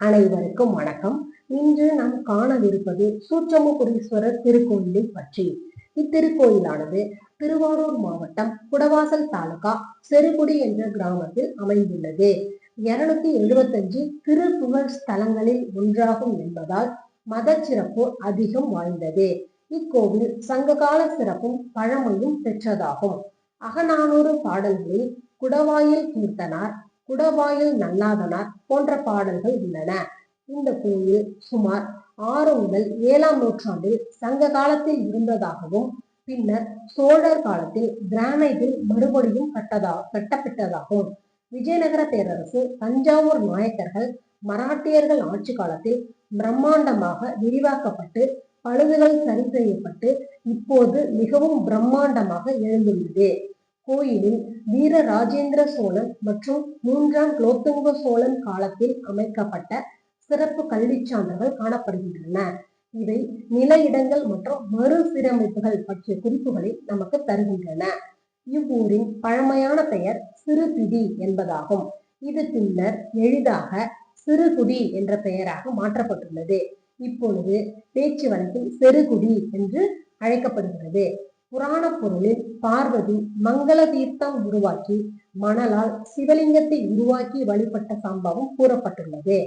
அனைவருக்கும் வணக்கம். இன்று நாம் காணவிருப்பது சூற்றமுகுரீஸ்வரர் திருக்கோயிலை பற்றி. இத்திருக்கோயிலானது திருவாரூர் மாவட்டம் குடவாசல் தாலுகா செருகுடி என்ற கிராமத்தில் அமைந்துள்ளது. இருநூத்தி எழுபத்தஞ்சு திருப்புகழ் ஸ்தலங்களில் ஒன்றாகும் என்பதால் மத சிறப்பு அதிகம் வாய்ந்தது. இக்கோவில் சங்ககால சிறப்பும் பழமையும் பெற்றதாகும். அகநானூறு பாடல்களில் குடவாயில் கீர்த்தனார் குடவாயில் நல்லாதனார் போன்ற பாடல்கள் உள்ளன. இந்த கோயில் சுமார் ஆறு முதல் ஏழாம் நூற்றாண்டில் சங்க காலத்தில் இருந்ததாகவும் பின்னர் சோழர் காலத்தில் கிரானைட்டில் மறுபடியும் கட்டதா கட்டப்பட்டதாகும் விஜயநகர பேரரசு தஞ்சாவூர் நாயக்கர்கள் மராட்டியர்கள் ஆட்சி காலத்தில் பிரம்மாண்டமாக விரிவாக்கப்பட்டு பழுதுகள் சரி செய்யப்பட்டு இப்போது மிகவும் பிரம்மாண்டமாக எழுந்துள்ளது. கோயிலில் வீர ராஜேந்திர சோழன் மற்றும் மூன்றாம் குலோத்துங்க சோழன் காலத்தில் அமைக்கப்பட்ட சிறப்பு கல்விச் சான்றுகள் காணப்படுகின்றன. இவை நில இடங்கள் மற்றும் மறுசீரமைப்புகள் பற்றிய குறிப்புகளை நமக்கு தருகின்றன. இவ்வூரின் பழமையான பெயர் சிறுபிடி என்பதாகும். இது பின்னர் எளிதாக சிறுகுடி என்ற பெயராக மாற்றப்பட்டுள்ளது. இப்பொழுது பேச்சு வழக்கில் செருகுடி என்று அழைக்கப்படுகிறது. புராண பொருளில் பார்வதி மங்கள தீர்த்தம் உருவாக்கி மணலால் சிவலிங்கத்தை உருவாக்கி வழிபட்ட சம்பவம் கூறப்பட்டுள்ளது.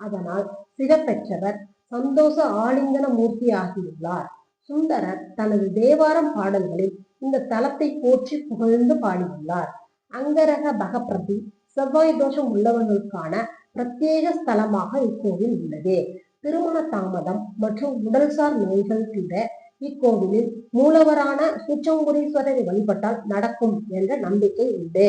அதனால் சிவபெற்றவர் சந்தோஷ ஆலிங்கன மூர்த்தி ஆகியுள்ளார் சுந்தரர் தனது தேவாரம் பாடல்களில் இந்த தலத்தை போற்றி புகழ்ந்து பாடியுள்ளார். அங்கரக பகப்பிரதி செவ்வாய் தோஷம் உள்ளவர்களுக்கான பிரத்யேக ஸ்தலமாக இக்கோவில் உள்ளது. திருமண தாமதம் மற்றும் உடல்சார் நோய்கள் தீர இக்கோவிலில் மூலவரான சுச்சங்குரீஸ்வரரை வழிபட்டால் நடக்கும் என்ற நம்பிக்கை உண்டு.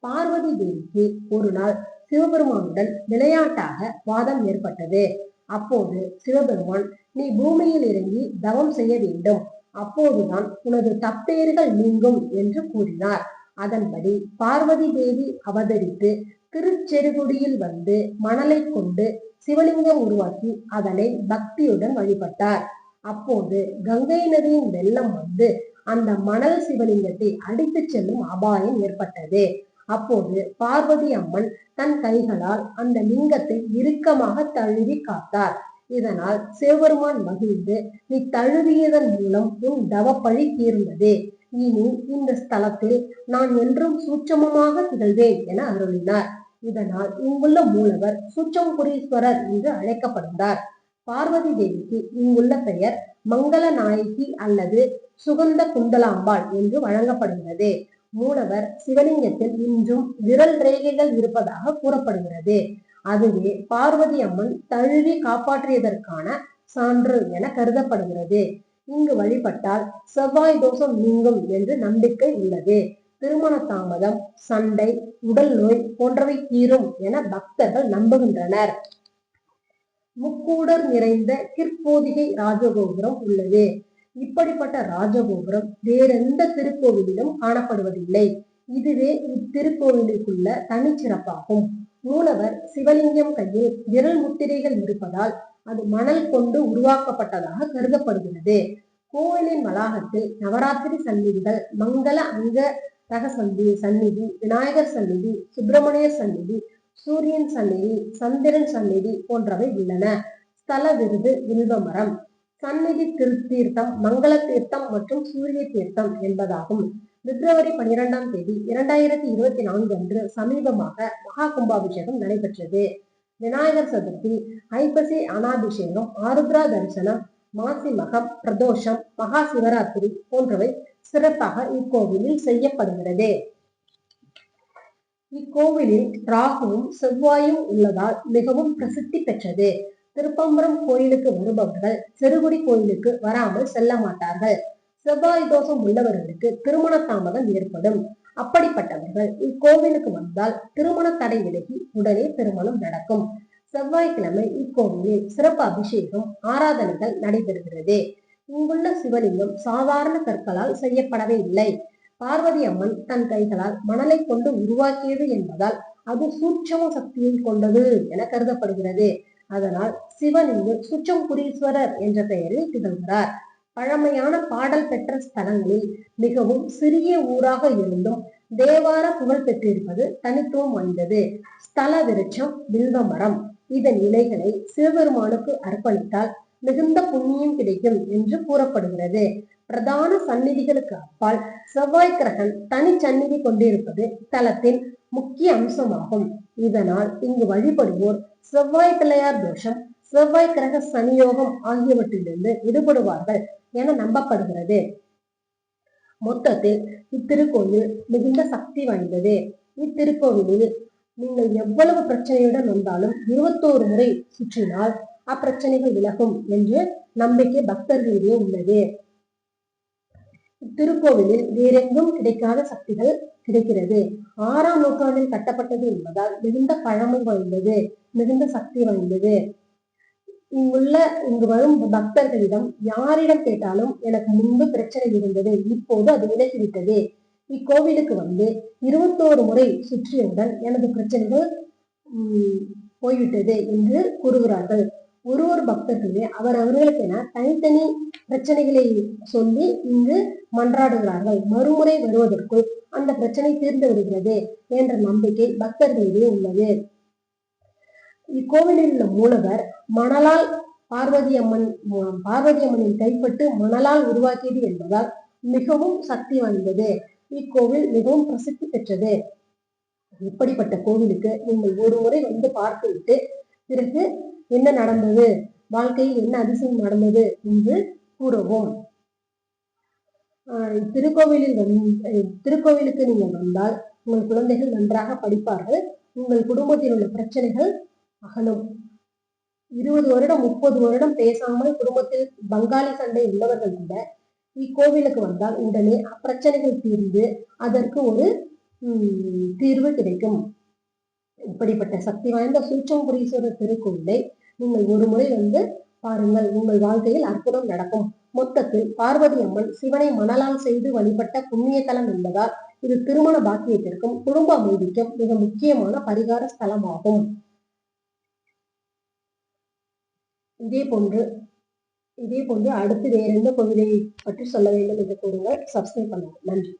பார்வதி தேவிக்கு ஒரு நாள் சிவபெருமானுடன் விளையாட்டாக வாதம் ஏற்பட்டது. அப்போது சிவபெருமான் நீ பூமியில் இறங்கி தவம் செய்ய வேண்டும். அப்போதுதான் உனது தப்பேறுகள் நீங்கும் என்று கூறினார். அதன்படி பார்வதி தேவி அவதரித்து திருச்செருகுடியில் வந்து மணலை கொண்டு சிவலிங்கம் உருவாக்கி அதனை பக்தியுடன் வழிபட்டார். அப்போது கங்கை நதியின் வெள்ளம் வந்து அந்த மணல் சிவலிங்கத்தை அடித்து செல்லும் அபாயம் ஏற்பட்டது. அப்போது பார்வதி அம்மன் தன் கைகளால் அந்த லிங்கத்தை இறுக்கமாக தழுவி காத்தார். இதனால் சிவபெருமான் மகிழ்ந்து நீ தழுவியதன் மூலம் உன் தவப்பழி தீர்ந்தது. இனி இந்த ஸ்தலத்தில் நான் என்றும் சூட்சமமாக திகழ்வேன் என அருளினார். இதனால் இங்குள்ள மூலவர் சூச்சம்புரீஸ்வரர் என்று அழைக்கப்படுகிறார். பார்வதி தேவிக்கு இங்குள்ள பெயர் மங்கள நாயகி அல்லது சுகந்த குண்டலாம்பாள் என்று வழங்கப்படுகிறது. மூலவர் சிவலிங்கத்தில் இன்றும் விரல் ரேகைகள் இருப்பதாக கூறப்படுகிறது. அதுவே பார்வதி அம்மன் தழுவி காப்பாற்றியதற்கான சான்று என கருதப்படுகிறது. இங்கு வழிபட்டால் செவ்வாய் தோஷம் நீங்கும் என்று நம்பிக்கை உள்ளது. திருமண தாமதம் சண்டை உடல் நோய் போன்றவை தீரும் என பக்தர்கள் நம்புகின்றனர். முக்கூடர் நிறைந்த கிற்போதிகை ராஜகோபுரம் உள்ளது. இப்படிப்பட்ட ராஜகோபுரம் வேறெந்த திருக்கோவிலிலும் காணப்படுவதில்லை. இதுவே இத்திருக்கோவிலுக்குள்ள தனிச்சிறப்பாகும். மூலவர் சிவலிங்கம் கையில் விரல் முத்திரைகள் இருப்பதால் அது மணல் கொண்டு உருவாக்கப்பட்டதாக கருதப்படுகிறது. கோவிலின் வளாகத்தில் நவராத்திரி சந்நிதிகள் மங்கள அங்க ரக சந்தி சந்நிதி விநாயகர் சந்நிதி சுப்பிரமணிய சந்நிதி சூரியன் சந்நிதி சந்திரன் சந்நிதி போன்றவை உள்ளன. ஸ்தல விருது வில்வமரம் சந்நிதி திருத்தீர்த்தம் மங்கள தீர்த்தம் மற்றும் சூரிய தீர்த்தம் என்பதாகும். பிப்ரவரி பனிரெண்டாம் தேதி இரண்டாயிரத்தி இருபத்தி நான்கு அன்று சமீபமாக மகா கும்பாபிஷேகம் நடைபெற்றது. விநாயகர் சதுர்த்தி ஐப்பசி அனாபிஷேகம் ஆருத்ரா தரிசனம் மாசி மகம் பிரதோஷம் மகா சிவராத்திரி போன்றவை சிறப்பாக இக்கோவிலில் செய்யப்படுகிறது. இக்கோவிலில் ராகுவும் செவ்வாயும் உள்ளதால் மிகவும் பிரசித்தி பெற்றது. திருப்பம்பரம் கோயிலுக்கு வருபவர்கள் செருகுடி கோயிலுக்கு வராமல் செல்ல மாட்டார்கள். செவ்வாய் தோஷம் உள்ளவர்களுக்கு திருமண தாமதம் ஏற்படும். அப்படிப்பட்டவர்கள் இக்கோவிலுக்கு வந்தால் திருமண தடை விலகி உடனே திருமணம் நடக்கும். செவ்வாய்க்கிழமை இக்கோவிலில் சிறப்பு அபிஷேகம் ஆராதனைகள் நடைபெறுகிறது. இங்குள்ள சிவலிங்கம் சாதாரண கற்களால் செய்யப்படவே இல்லை. பார்வதி அம்மன் தன் கைகளால் மணலை கொண்டு உருவாக்கியது என்பதால் அது சூட்சம சக்தியை கொண்டது என கருதப்படுகிறது. அதனால் சிவன் இங்கு சுச்சம்புரீஸ்வரர் என்ற பெயரில் திகழ்கிறார். பழமையான பாடல் பெற்ற ஸ்தலங்களில் மிகவும் சிறிய ஊராக இருந்தும் தேவார புகழ் பெற்றிருப்பது தனித்துவம் வாய்ந்தது. ஸ்தல விருட்சம் வில்வ மரம் இதன் இலைகளை சிவபெருமானுக்கு அர்ப்பணித்தால் மிகுந்த புண்ணியம் கிடைக்கும் என்று கூறப்படுகிறது. பிரதான சந்நிதிகளுக்கு அப்பால் செவ்வாய் கிரகன் தனி சந்நிதி கொண்டிருப்பது தலத்தின் முக்கிய அம்சமாகும். இதனால் இங்கு வழிபடுவோர் செவ்வாய் பிள்ளையார் தோஷம் செவ்வாய் கிரக சனியோகம் ஆகியவற்றிலிருந்து விடுபடுவார்கள் என நம்பப்படுகிறது. மொத்தத்தில் இத்திருக்கோயில் மிகுந்த சக்தி வாய்ந்தது. இத்திருக்கோவிலில் நீங்கள் எவ்வளவு பிரச்சனையுடன் வந்தாலும் இருபத்தோரு முறை சுற்றினால் அப்பிரச்சனைகள் விலகும் என்று நம்பிக்கை பக்தர்களிடையே உள்ளது. திருக்கோவிலில் வேறெங்கும் கிடைக்காத சக்திகள் கிடைக்கிறது. ஆறாம் நூற்றாண்டில் கட்டப்பட்டது என்பதால் மிகுந்த பழமை வாய்ந்தது மிகுந்த சக்தி வாய்ந்தது. இங்குள்ள இங்கு வரும் பக்தர்களிடம் யாரிடம் கேட்டாலும் எனக்கு முன்பு பிரச்சனை இருந்தது இப்போது அது விலகிவிட்டது. இக்கோவிலுக்கு வந்து இருபத்தோரு முறை சுற்றியவுடன் எனது பிரச்சனைகள் உம், போய்விட்டது என்று கூறுகிறார்கள். ஒரு ஒரு பக்தர்களுமே அவர் அவர்களுக்கென தனித்தனி பிரச்சனைகளை சொல்லி இங்கு மன்றாடுகிறார்கள். மறுமுறை வருவதற்குள் அந்த பிரச்சனை தீர்ந்து விடுகிறது என்ற நம்பிக்கை பக்தர்களிடையே உள்ளது. இக்கோவிலில் உள்ள மூலவர் மணலால் பார்வதி அம்மன் பார்வதி அம்மனின் கைப்பட்டு மணலால் உருவாக்கியது என்பதால் மிகவும் சக்தி வாய்ந்தது. இக்கோவில் மிகவும் பிரசித்தி பெற்றது. இப்படிப்பட்ட கோவிலுக்கு நீங்கள் ஒரு முறை வந்து பார்த்துவிட்டு பிறகு என்ன நடந்தது? வாழ்க்கையில் என்ன அதிசயம் நடந்தது என்று கூறவும். திருக்கோவிலில் திருக்கோவிலுக்கு நீங்கள் வந்தால் உங்கள் குழந்தைகள் நன்றாக படிப்பார்கள். உங்கள் குடும்பத்தில் உள்ள பிரச்சனைகள் அகலும். இருபது வருடம் முப்பது வருடம் பேசாமல் குடும்பத்தில் பங்காளி சண்டை உள்ளவர்கள் கூட இக்கோவிலுக்கு வந்தால் உடனே அப்பிரச்சனைகள் தீர்ந்து அதற்கு ஒரு தீர்வு கிடைக்கும். இப்படிப்பட்ட சக்தி வாய்ந்த சூச்சம்புரீஸ்வரர் திருக்கோவிலை நீங்கள் ஒரு முறை வந்து பாருங்கள். உங்கள் வாழ்க்கையில் அற்புதம் நடக்கும். மொத்தத்தில் பார்வதி அம்மன் சிவனை மணலால் செய்து வழிபட்ட புண்ணிய தலம் என்பதால் இது திருமண பாக்கியத்திற்கும் குடும்ப அமைதிக்கும் மிக முக்கியமான பரிகார ஸ்தலமாகும். இதே போன்று இதே போன்று அடுத்து வேறெந்த கோவிலை பற்றி சொல்ல வேண்டும் என்று கூறுங்கள். சப்ஸ்கிரைப் பண்ணுங்கள். நன்றி.